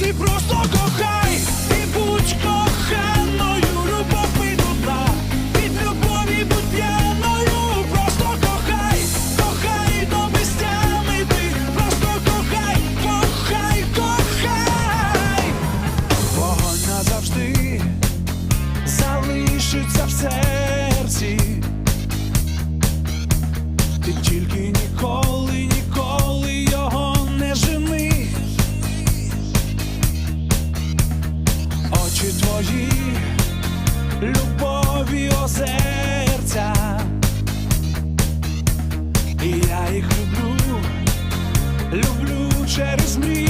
ти просто кохай. І будь коханою, любов підудна, від любові будь п'яною, просто кохай, кохай до безтями ти, просто кохай, кохай, кохай, вогонь назавжди залишиться в серці. Ти тільки ніколи Очі любові любові серця, І я їх люблю, люблю через мрії.